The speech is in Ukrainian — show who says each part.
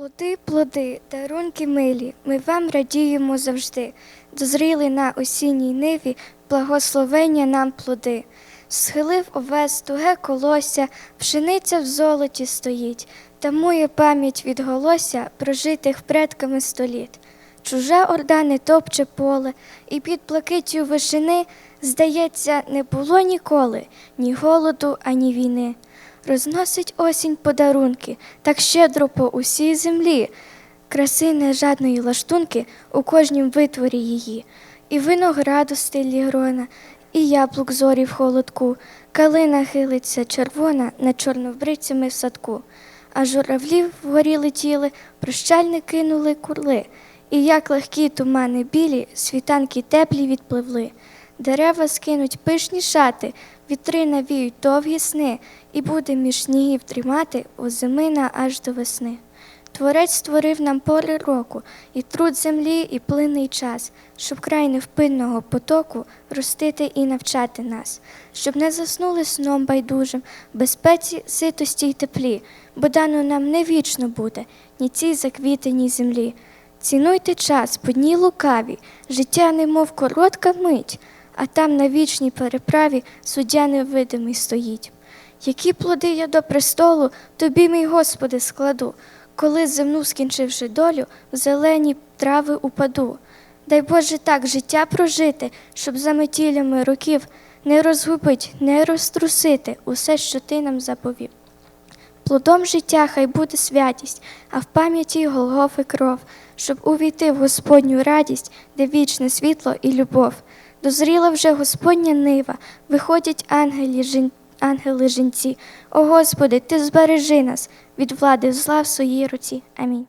Speaker 1: Плоди, плоди, дарунки милі, ми вам радіємо завжди. Дозріли на осінній ниві, благословення нам плоди. Схилив овес туге колося, пшениця в золоті стоїть, тамує пам'ять від голося прожитих предками століт. Чужа орда не топче поле, і під блакиттю вишини, здається, не було ніколи ні голоду, ані війни. Розносить осінь подарунки, так щедро по усій землі, краси нежадної лаштунки у кожнім витворі її, і винограду стилі грона, і яблук зорі в холодку, калина хилиться червона над чорновбрицями в садку, а журавлів вгорі летіли, прощальни кинули курли, і як легкі тумани білі, світанки теплі відпливли. Дерева скинуть пишні шати, вітри навіють довгі сни, і буде між снігів тримати озимина аж до весни. Творець створив нам пори року, і труд землі, і плинний час, щоб край невпинного потоку ростити і навчати нас, щоб не заснули сном байдужим, безпеці, ситості й теплі, бо дано нам не вічно буде ні цій заквітеній землі. Цінуйте час, по дні лукаві, життя немов коротка мить, а там на вічній переправі суддя невидимий стоїть. Які плоди я до престолу тобі, мій Господи, складу, коли земну, скінчивши долю, в зелені трави упаду. Дай Боже так життя прожити, щоб за метілями років не розгубить, не розтрусити усе, що ти нам заповів. Плодом життя хай буде святість, а в пам'яті Голгофи кров, щоб увійти в Господню радість, де вічне світло і любов. Дозріла вже Господня нива, виходять ангелі, жін... ангели жінці. О Господи, Ти збережи нас від влади зла в своїй руці. Амінь.